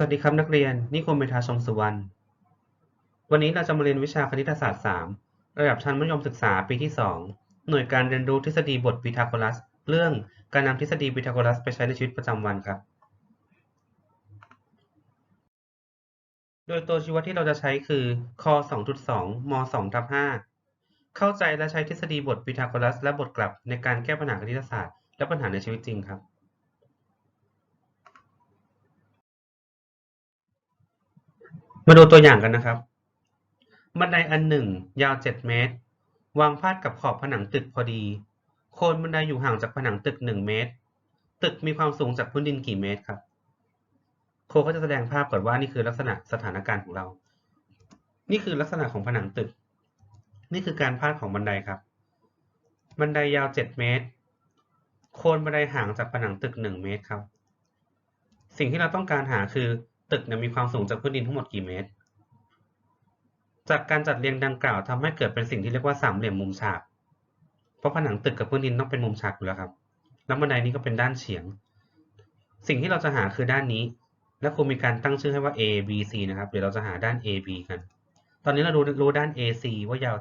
สวัสดีครับนักเรียน นิคมเมธาชงสุวรรณ วันนี้เราจะมาเรียนวิชาคณิตศาสตร์ 3 ระดับชั้นมัธยมศึกษาปีที่ 2 หน่วยการเรียนรู้ทฤษฎีบทพีทาโกรัส เรื่องการนำทฤษฎีพีทาโกรัสไปใช้ในชีวิตประจำวันครับ โดยตัวชี้วัดที่เราจะใช้คือค2.2ม2ทับ5เข้าใจและใช้ทฤษฎีบทพีทาโกรัส และบทกลับในการแก้ปัญหาคณิตศาสตร์ และปัญหาในชีวิตจริงครับ มาดูตัวอย่างกันนะครับ บันไดอันหนึ่งยาว 7 เมตร วางพาดกับขอบผนังตึกพอดี โคนบันไดอยู่ห่างจากผนังตึก 1 เมตร ตึกมีความสูงจากพื้นดินกี่เมตรครับ โคก็จะแสดงภาพก่อนว่านี่คือลักษณะสถานการณ์ของเรา นี่คือลักษณะของผนังตึก นี่คือการพาดของบันไดครับ บันไดยาว 7 เมตร โคนบันไดห่างจากผนังตึก 1 เมตรครับ สิ่งที่เราต้องการหาคือ ตึกเนี่ยมีความสูงจากพื้นดินทั้งหมดกี่เมตร จากการจัดเรียงดังกล่าวทำให้เกิดเป็นสิ่งที่เรียกว่าสามเหลี่ยมมุมฉาก เพราะผนังตึกกับพื้นดินต้องเป็นมุมฉากอยู่แล้วครับ แล้วบันไดนี้ก็เป็นด้านเฉียง สิ่งที่เราจะหาคือด้านนี้ และครูมีการตั้งชื่อให้ว่า A B C นะครับ เดี๋ยวเราจะหาด้าน A B กัน ตอนนี้เรารู้รู้ด้าน AC ว่ายาว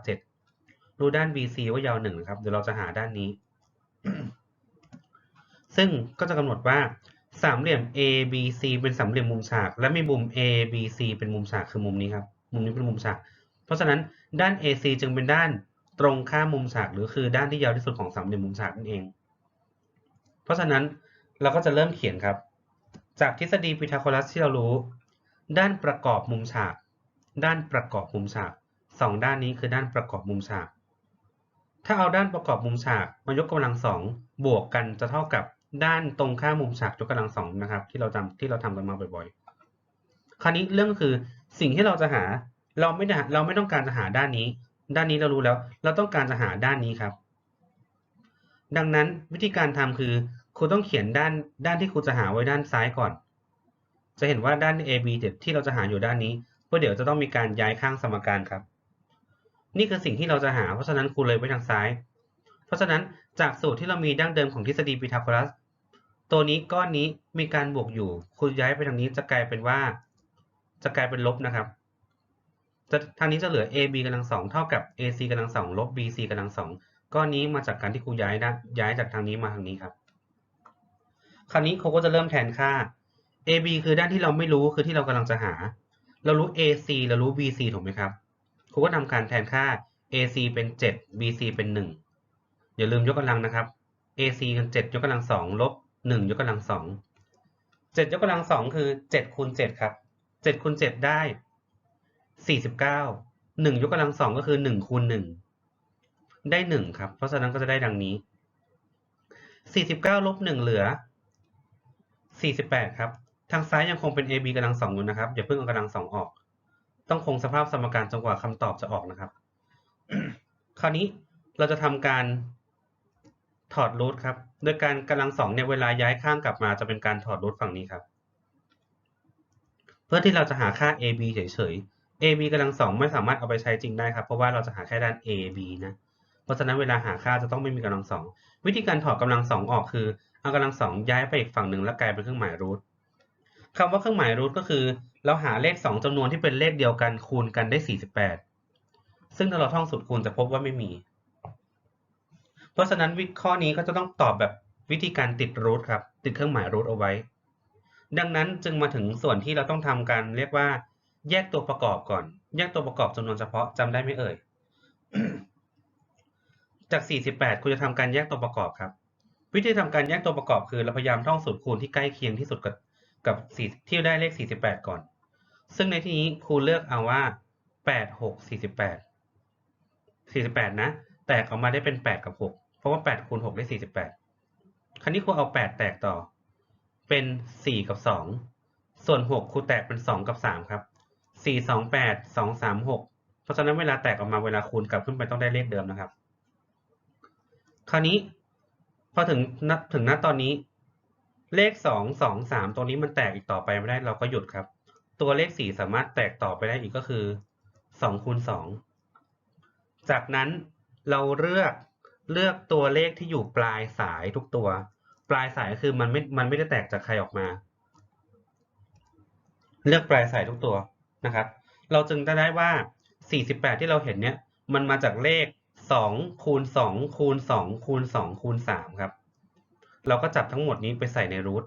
7รู้ด้าน BC ว่ายาว1นะครับ เดี๋ยวเราจะหาด้านนี้ ซึ่งก็จะกำหนดว่า สามเหลี่ยม ABC เป็นสามเหลี่ยมมุมฉาก และมีมุม ABC เป็นมุมฉากคือมุมนี้ครับ มุมนี้เป็นมุมฉาก เพราะฉะนั้นด้าน AC จึงเป็นด้านตรงข้ามมุมฉากหรือคือด้านที่ยาวที่สุดของสามเหลี่ยมมุมฉากนั่นเอง เพราะฉะนั้นเราก็จะเริ่มเขียนครับ จากทฤษฎีพีทาโกรัสที่เรารู้ ด้านประกอบมุมฉาก ด้านประกอบมุมฉากสองด้านนี้คือด้านประกอบมุมฉาก ถ้าเอาด้านประกอบมุมฉากมายกกำลังสองบวกกันจะเท่ากับ ด้านตรงข้ามมุมฉากยกกำลังสองนะครับ ที่เราทำที่เราทำกันมาบ่อยๆ คราวนี้เรื่องคือสิ่งที่เราจะหาเราไม่ได้เราไม่ต้องการจะหาด้านนี้ ด้านนี้เรารู้แล้ว เราต้องการจะหาด้านนี้ครับ ดังนั้นวิธีการทำคือครูต้องเขียนด้านด้านที่ครูจะหาไว้ด้านซ้ายก่อน จะเห็นว่าด้าน AB ที่เราจะหาอยู่ด้านนี้เพราะเดี๋ยวจะต้องมีการย้ายข้างสมการครับ นี่คือสิ่งที่เราจะหาเพราะฉะนั้นครูเลยไว้ทางซ้าย เพราะฉะนั้นจากสูตรที่เรามีดั้งเดิมของทฤษฎีพีทาโกรัส ตัวนี้ก้อนนี้มีการบวกอยู่ คุณย้ายไปทางนี้จะกลายเป็นว่า จะกลายเป็นลบนะครับจะทางนี้จะเหลือ ab กำลังสองเท่ากับ ac กำลังสองลบ bc กำลังสองก้อนนี้มาจากการที่ครูย้ายนะย้ายจากทางนี้มาทางนี้ครับ คราวนี้เขาก็จะเริ่มแทนค่า ab คือด้านที่เราไม่รู้คือที่เรากำลังจะหา เรารู้ ac เรารู้ bc ถูกไหมครับครูก็ทำการแทนค่า ac เป็น 7 bc เป็น 1 อย่าลืมยกกำลังนะครับ AC กัน7ยกกำลัง2ลบ 1ยกกำลัง2 7ยกกำลัง2คือ7คูณ7ครับ7คูณ7ได้49 1ยกกำลัง2ก็คือ1คูณ1ได้1ครับ เพราะฉะนั้นก็จะได้ดังนี้49ลบ1เหลือ48ครับ ทางซ้ายยังคงเป็น AB กำลัง2อยู่นะครับอย่าเพิ่งเอากำลัง2ออก ต้องคงสภาพสมการจนกว่าคำตอบจะออกนะครับ คราวนี้เราจะทำการ ถอดรูทครับโดยการกำลังสองเนี่ยเวลาย้ายข้างกลับมาจะเป็นการถอดรูทฝั่งนี้ครับ เพื่อที่เราจะหาค่า ab เฉยๆ ab กำลังสองไม่สามารถเอาไปใช้จริงได้ครับ เพราะว่าเราจะหาแค่ด้าน ab นะเพราะฉะนั้นเวลาหาค่าจะต้องไม่มีกำลังสองวิธีการถอดกำลังสองออกคือเอากำลังสองย้ายไปอีกฝั่งหนึ่งแล้วกลายเป็นเครื่องหมายรูทคำว่าเครื่องหมายรูทก็คือ เราหาเลขสองจำนวนที่เป็นเลขเดียวกันคูณกันได้ 48 ซึ่งถ้าเราท่องสูตรคูณจะพบว่าไม่มี เพราะฉะนั้นวิข้อนี้ก็จะต้องตอบแบบวิธีการติดรูทครับ ติดเครื่องหมายรูทเอาไว้ ดังนั้นจึงมาถึงส่วนที่เราต้องทำการเรียกว่า แยกตัวประกอบก่อน แยกตัวประกอบจำนวนเฉพาะจำได้ไหมเอ่ย จาก 48 คุณจะทำการแยกตัวประกอบครับ วิธีทำการแยกตัวประกอบคือเราพยายามท่องสูตรคูณที่ใกล้เคียงที่สุดกับกับ4ที่ได้เลข 48 ก่อน ซึ่งในที่นี้ครูเลือกเอาว่า 8 6 48 48 นะ แตกออกมาได้เป็น 8 กับ 6 ราะว่า8คูณ6ได้48คราวนี้ครูเอา8แตกต่อ เป็น4กับ2ส่วน6ครูแตกเป็น2กับ3ครับ4 2 8 2 3 6เพราะฉะนั้นเวลาแตกออกมาเวลาคูณกลับขึ้นไปต้องได้เลขเดิมนะครับ คราวนี้ พอถึงนับถึงณตอนนี้ เลข2 2 3ตรงนี้มันแตกอีกต่อไปไม่ได้เราก็หยุดครับ ตัวเลข4สามารถแตกต่อไปได้อีกก็คือ2คูณ2จากนั้นเราเลือก เลือกตัวเลขที่อยู่ปลายสายทุกตัว ปลายสายคือมันไม่มันไม่ได้แตกจากใครออกมา เลือกปลใส่ทุกตัวนะครับ เราจึงจะได้ว่า 48 ที่เราเห็นเนี่ยมันมาจากเลข 2 คูณ 2 คูณ 2 คูณ 2 คูณ 3 ครับ เราก็จับทั้งหมดนี้ไปใส่ในรูท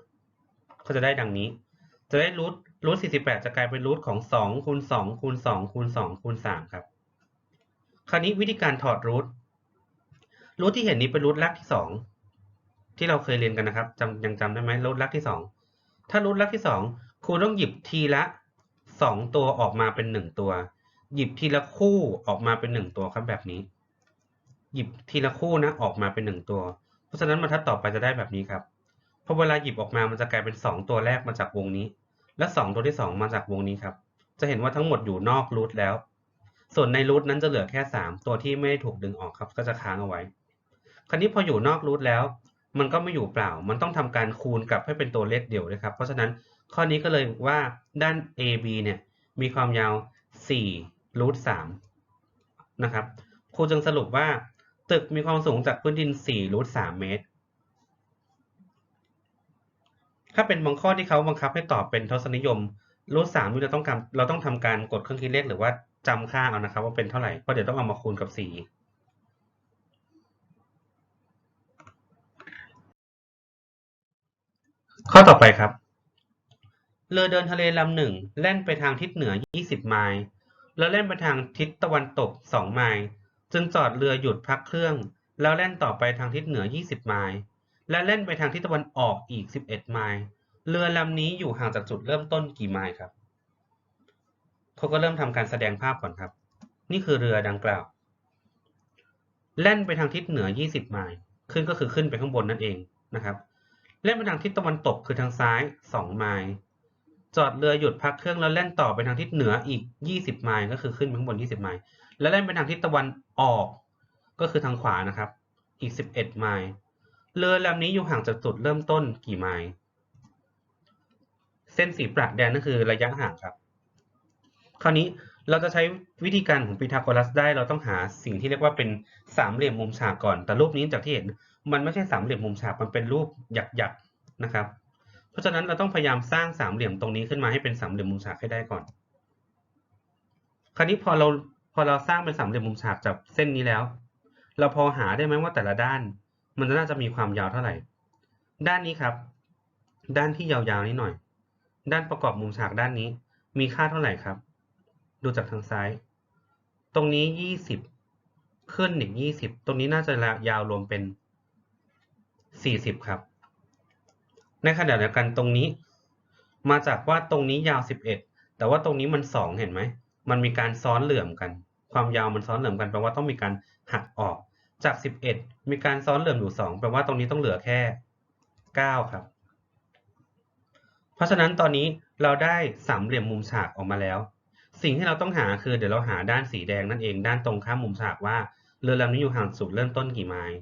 ก็จะได้ดังนี้ จะได้รูทรูท48 จะกลายเป็นรูทของ 2 คูณ 2 คูณ 2 คูณ 2 คูณ 3 ครับ คราวนี้วิธีการถอดรูท รูทที่เห็นนี้เป็นรูทรากที่2ที่เราเคยเรียนกันนะครับจำยังจำได้ไหมรูทรากที่2ถ้ารูทรากที่2ครูต้องหยิบทีละ2ตัวออกมาเป็น1ตัว หยิบทีละคู่ออกมาเป็น1ตัวครับแบบนี้ หยิบทีละคู่นะออกมาเป็น1ตัว เพราะฉะนั้นบรรทัดต่อไปจะได้แบบนี้ครับพอเวลาหยิบออกมามันจะกลายเป็น2ตัวแรกมาจากวงนี้ และ2ตัวที่2มาจากวงนี้ครับ จะเห็นว่าทั้งหมดอยู่นอกรูทแล้ว ส่วนในรูทนั้นจะเหลือแค่3ตัวที่ไม่ได้ถูกดึงออกครับ ก็จะค้างเอาไว้ คราวนี้พออยู่นอกรูทแล้ว มันก็ไม่อยู่เปล่า มันต้องทำการคูณกลับให้เป็นตัวเลขเดียวเลยครับ เพราะฉะนั้นข้อนี้ก็เลยว่าด้าน AB เนี่ยมีความยาว4รูท3นะครับ ครูจึงสรุปว่า ตึกมีความสูงจากพื้นดิน4รูท3เมตร ถ้าเป็นบางข้อที่เขาบังคับให้ตอบเป็นทศนิยมรูทสามนี่เราต้องการเราต้องทำการกดเครื่องคิดเลขหรือว่าจำค่าเอานะครับ ว่าเป็นเท่าไหร่เพราะเดี๋ยวต้องเอามาคูณกับสี่ ข้อต่อไปครับ เรือเดินทะเลลำหนึ่งแล่นไปทางทิศเหนือ 20 ไมล์ แล้วแล่นไปทางทิศตะวันตก 2 ไมล์ จึงจอดเรือหยุดพักเครื่อง แล้วแล่นต่อไปทางทิศเหนือ 20 ไมล์ และเล่นไปทางทิศตะวันออกอีก 11 ไมล์ เรือลำนี้อยู่ห่างจากจุดเริ่มต้นกี่ไมล์ครับ เขาก็เริ่มทำการแสดงภาพก่อนครับ นี่คือเรือดังกล่าว แล่นไปทางทิศเหนือ 20 ไมล์ ขึ้นก็คือขึ้นไปข้างบนนั่นเองนะครับ เล่นไปทางทิศตะวันตกคือทางซ้าย 2 ไมล์ จอดเรือหยุดพักเครื่องแล้วเล่นต่อไปทางทิศเหนืออีก 20 ไมล์ก็คือขึ้นไปข้างบน 20 ไมล์ แล้วเล่นไปทางทิศตะวันออก ก็คือทางขวานะครับ อีก 11 ไมล์ เรือลำนี้อยู่ห่างจากจุดเริ่มต้นกี่ไมล์ เส้นสีประแดงนั่นคือระยะห่างครับ คราวนี้เราจะใช้วิธีการของพีทาโกรัสได้ เราต้องหาสิ่งที่เรียกว่าเป็นสามเหลี่ยมมุมฉากก่อน แต่รูปนี้จากที่เห็น มันไม่ใช่สามเหลี่ยมมุมฉากมันเป็นรูปหยักๆนะครับ เพราะฉะนั้นเราต้องพยายามสร้างสามเหลี่ยมตรงนี้ขึ้นมาให้เป็นสามเหลี่ยมมุมฉากให้ได้ก่อน คราวนี้พอเราพอเราสร้างเป็นสามเหลี่ยมมุมฉากจากเส้นนี้แล้ว เราพอหาได้ไหมว่าแต่ละด้าน มันน่าจะมีความยาวเท่าไหร่ ด้านนี้ครับ ด้านที่ยาวๆนี้หน่อย ด้านประกอบมุมฉากด้านนี้ มีค่าเท่าไหร่ครับ ดูจากทางซ้าย ตรงนี้ยี่สิบขึ้นอีกยี่สิบตรงนี้น่าจะยาวรวมเป็น สี่สิบครับ ในขณะเดียวกันตรงนี้ มาจากว่าตรงนี้ยาวสิบเอ็ดแต่ว่าตรงนี้มันสองเห็นไหม มันมีการซ้อนเหลื่อมกัน ความยาวมันซ้อนเหลื่อมกันแปลว่าต้องมีการหักออก จากสิบเอ็ดมีการซ้อนเหลื่อมอยู่สองแปลว่าตรงนี้ต้องเหลือแค่เก้าครับ เพราะฉะนั้นตอนนี้เราได้สามเหลี่ยมมุมฉากออกมาแล้ว สิ่งที่เราต้องหาคือเดี๋ยวเราหาด้านสีแดงนั่นเองด้านตรงข้ามมุมฉากว่าเรือลำนี้อยู่ห่างสุดเริ่มต้นกี่ไมล์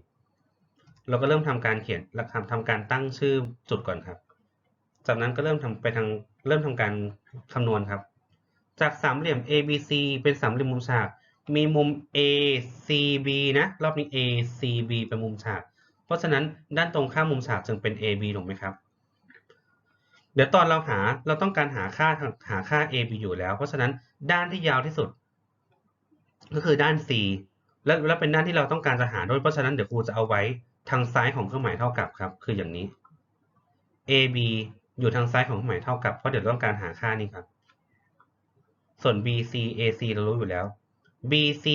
เราก็เริ่มทำการเขียนและทำทำการตั้งชื่อจุดก่อนครับ จากนั้นก็เริ่มทำไปทางเริ่มทำการคำนวณครับ จากสามเหลี่ยม ABC เป็นสามเหลี่ยมมุมฉาก มีมุม ACB นะ รอบนี้ ACB เป็นมุมฉาก เพราะฉะนั้นด้านตรงข้ามมุมฉากจึงเป็น AB ถูกไหมครับ เดี๋ยวตอนเราหาเราต้องการหาค่าหาค่า AB อยู่แล้ว เพราะฉะนั้นด้านที่ยาวที่สุด ก็คือด้าน C และและเป็นด้านที่เราต้องการจะหาด้วย เพราะฉะนั้นเดี๋ยวครูจะเอาไว้ ทางซ้ายของเครื่องหมายเท่ากับครับ คืออย่างนี้ AB อยู่ทางซ้ายของเครื่องหมายเท่ากับ เพราะเดี๋ยวต้องการหาค่านี้ครับ ส่วน BC AC เรารู้อยู่แล้ว BC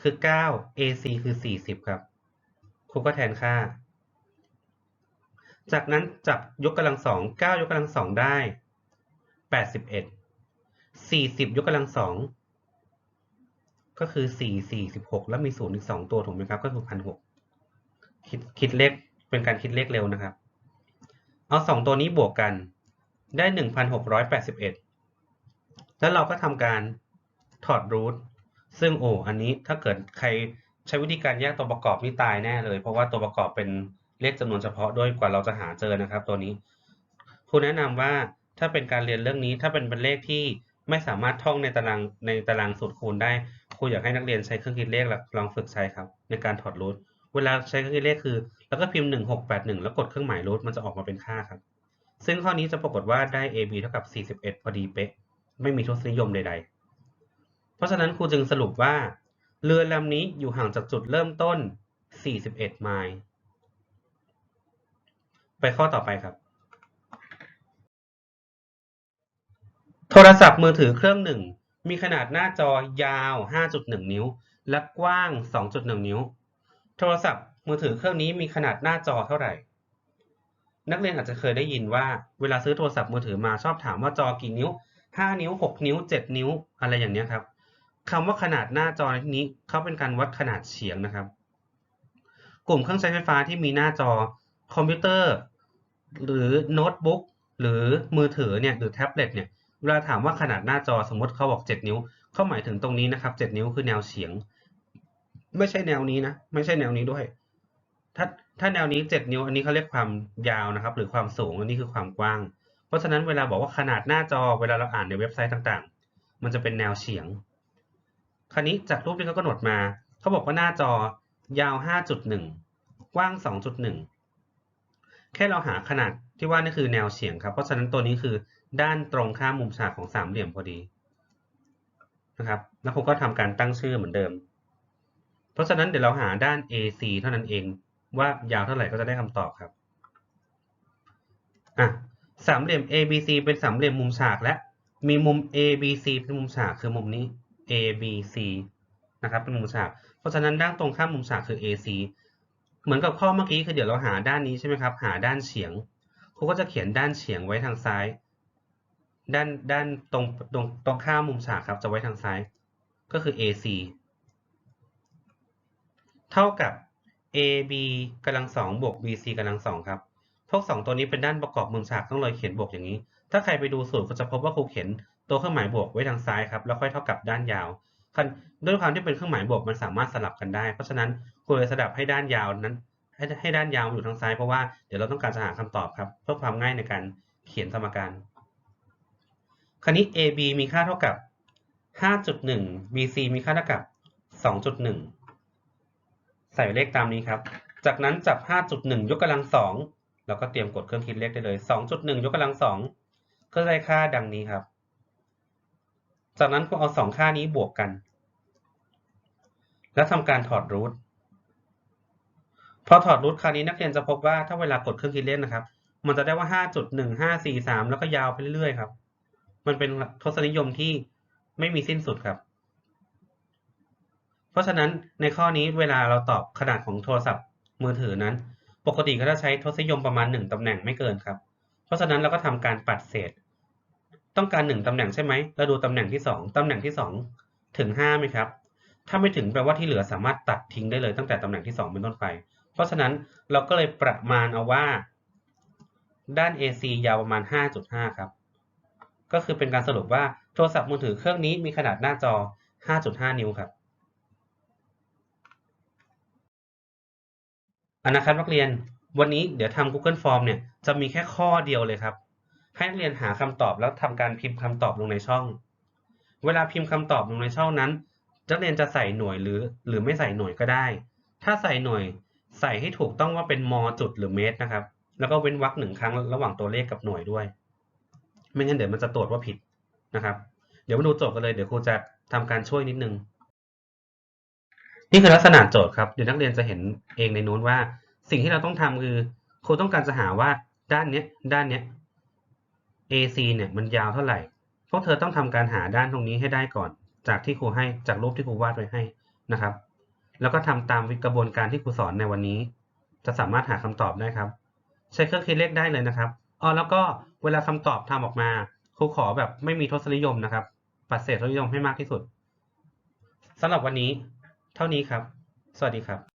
คือ 9 AC คือ 40 ครับครูก็แทนค่า จากนั้นจับยกกำลังสอง9ยกกำลังสองได้81 40ยกกำลังสองก็คือ4 46แล้วมีศูนย์อีก2ตัวถูกไหมครับ ก็คือ1 6 0 คิดคิดเลขเป็นการคิดเลขเร็วนะครับ เอา 2 ตัวนี้บวกกันได้ 1,681 แล้วเราก็ทำการถอดรูทซึ่งโอ้อันนี้ถ้าเกิดใครใช้วิธีการแยกตัวประกอบนี่ตายแน่เลย เพราะว่าตัวประกอบเป็นเลขจำนวนเฉพาะด้วยกว่าเราจะหาเจอนะครับ ตัวนี้ครูแนะนำว่าถ้าเป็นการเรียนเรื่องนี้ถ้าเป็นเป็นเลขที่ไม่สามารถท่องในตารางในตารางสูตรคูณได้ครูอยากให้นักเรียนใช้เครื่องคิดเลขลองฝึกใช้ครับ ในการถอดรูท เวลาใช้เครื่องคิดเลขคือ แล้วก็พิมพ์ 1681 แล้วกดเครื่องหมายรูทมันจะออกมาเป็นค่าครับ ซึ่งข้อนี้จะปรากฏว่าได้ AB เท่ากับ 41 พอดีเป๊ะ ไม่มีทศนิยมใด ๆ เพราะฉะนั้นครูจึงสรุปว่า เรือลำนี้อยู่ห่างจากจุดเริ่มต้น 41 ไมล์ไปข้อต่อไปครับ โทรศัพท์มือถือเครื่องหนึ่ง มีขนาดหน้าจอยาว 5.1 นิ้ว และกว้าง 2.1 นิ้ว โทรศัพท์มือถือเครื่องนี้มีขนาดหน้าจอเท่าไหร่ นักเรียนอาจจะเคยได้ยินว่าเวลาซื้อโทรศัพท์มือถือมาชอบถามว่าจอกี่นิ้ว 5 นิ้ว 6 นิ้ว 7 นิ้ว อะไรอย่างนี้ครับคำว่าขนาดหน้าจอในที่นี้เขาเป็นการวัดขนาดเฉียงนะครับ กลุ่มเครื่องใช้ไฟฟ้าที่มีหน้าจอคอมพิวเตอร์ หรือโน้ตบุ๊กหรือมือถือเนี่ยหรือแท็บเล็ตเนี่ยเวลาถามว่าขนาดหน้าจอสมมติเขาบอก 7 นิ้วเขาหมายถึงตรงนี้นะครับ 7 นิ้วคือแนวเฉียง ไม่ใช่แนวนี้นะ ไม่ใช่แนวนี้ด้วย ถ้าถ้าแนวนี้7นิ้ว อันนี้เขาเรียกความยาวนะครับ หรือความสูงอันนี้คือความกว้าง เพราะฉะนั้นเวลาบอกว่าขนาดหน้าจอเวลาเราอ่านในเว็บไซต์ต่างๆ มันจะเป็นแนวเฉียง คราวนี้จากรูปที่เขากำหนดมา เขาบอกว่าหน้าจอยาว 5.1 กว้าง 2.1 แค่เราหาขนาดที่ว่านี่คือแนวเฉียงครับ เพราะฉะนั้นตัวนี้คือด้านตรงข้ามมุมฉากของสามเหลี่ยมพอดีนะครับ แล้วครูก็ทำการตั้งชื่อเหมือนเดิม ราะฉะนั้นเดี๋ยวเราหาด้าน AC เท่านั้นเอง ว่ายาวเท่าไหร่ก็จะได้คำตอบครับอะสามเหลี่ยม ABC เป็นสามเหลี่ยมมุมฉากและ มีมุม ABC เป็นมุมฉากคือมุมนี้ ABC นะครับเป็นมุมฉาก เพราะฉะนั้นด้านตรงข้ามมุมฉากคือ AC เหมือนกับข้อเมื่อกี้คือเดี๋ยวเราหาด้านนี้ใช่ไหมครับ หาด้านเฉียงครูก็จะเขียนด้านเฉียงไว้ทางซ้าย ด้านด้านตรงตรงตรงข้ามมุมฉากครับจะไว้ทางซ้าย ก็คือ AC เท่ากับ AB กำลังสองบวก BC กำลังสองครับ พวกสองตัวนี้เป็นด้านประกอบมุมฉากต้องเลยเขียนบวกอย่างนี้ ถ้าใครไปดูสูตรก็จะพบว่าครูเขียนตัวเครื่องหมายบวกไว้ทางซ้ายครับแล้วค่อยเท่ากับด้านยาวด้วยความที่เป็นเครื่องหมายบวกมันสามารถสลับกันได้ เพราะฉะนั้นครูเลยสลับให้ด้านยาวนั้น ให้ให้ด้านยาวอยู่ทางซ้ายเพราะว่าเดี๋ยวเราต้องการจะหาคำตอบครับ เพื่อความง่ายในการเขียนสมการ คราวนี้ AB มีค่าเท่ากับ 5.1 BC มีค่าเท่ากับ 2.1 ส่เลขตามนี้ครับ จากนั้นจับ 5.1 ยกกำลัง2เราก็เตรียมกดเครื่องคิดเลขได้เลย 2.1 ยกกำลัง2ก็ได้ค่าดังนี้ครับ จากนั้นก็เอา 2 ค่านี้บวกกัน แล้วทำการถอดรูทพอถอดรูทคราวนี้นักเรียนจะพบว่าถ้าเวลากดเครื่องคิดเลขนะครับ มันจะได้ว่า 5.1543 แล้วก็ยาวไปเรื่อยๆครับ มันเป็นทศนิยมที่ไม่มีสิ้นสุดครับ เพราะฉะนั้นในข้อนี้เวลาเราตอบขนาดของโทรศัพท์มือถือนั้น ปกติก็จะใช้ทศนิยมประมาณ 1ตำแหน่งไม่เกินครับ เพราะฉะนั้นเราก็ทำการปัดเศษ ต้องการ 1ตำแหน่งใช่ไหมเราดูตำแหน่งที่ 2ตำแหน่งที่ 2 ถึง5ไหมครับ ถ้าไม่ถึงแปลว่าที่เหลือสามารถตัดทิ้งได้เลยตั้งแต่ตำแหน่งที่ 2 เป็นต้นไป เพราะฉะนั้นเราก็เลยประมาณเอาว่า ด้าน AC ยาวประมาณ 5.5 ครับ ก็คือเป็นการสรุปว่าโทรศัพท์มือถือเครื่องนี้มีขนาดหน้าจอ 5.5 นิ้วครับ อันนะครับนักเรียนวันนี้เดี๋ยวทำ Google Form เนี่ยจะมีแค่ข้อเดียวเลยครับ ให้นักเรียนหาคำตอบแล้วทำการพิมพ์คำตอบลงในช่อง เวลาพิมพ์คำตอบลงในช่องนั้นนักเรียนจะใส่หน่วยหรือ หรือไม่ใส่หน่วยก็ได้ ถ้าใส่หน่วยใส่ให้ถูกต้องว่าเป็นมจุดหรือเมตรนะครับ แล้วก็เว้นวรรคหนึ่งครั้งระหว่างตัวเลขกับหน่วยด้วย ไม่งั้นเดี๋ยวมันจะตรวจว่าผิดนะครับ เดี๋ยวมาดูโจทย์กันเลยเดี๋ยวครูจะทำการช่วยนิดนึง นี่คือลักษณะโจทย์ครับ เดี๋ยวนักเรียนจะเห็นเองในนู้นว่า สิ่งที่เราต้องทำคือครูต้องการจะหาว่าด้านเนี้ยด้านเนี้ย AC เนี่ยมันยาวเท่าไหร่ พวกเธอต้องทำการหาด้านตรงนี้ให้ได้ก่อน จากที่ครูให้จากรูปที่ครูวาดไว้ให้นะครับ แล้วก็ทำตามกระบวนการที่ครูสอนในวันนี้ จะสามารถหาคำตอบได้ครับ ใช้เครื่องคิดเลขได้เลยนะครับอ๋อแล้วก็เวลาคำตอบทำออกมา ครูขอแบบไม่มีทศนิยมนะครับ ปัดเศษทศนิยมให้มากที่สุดสำหรับวันนี้ เท่านี้ครับ สวัสดีครับ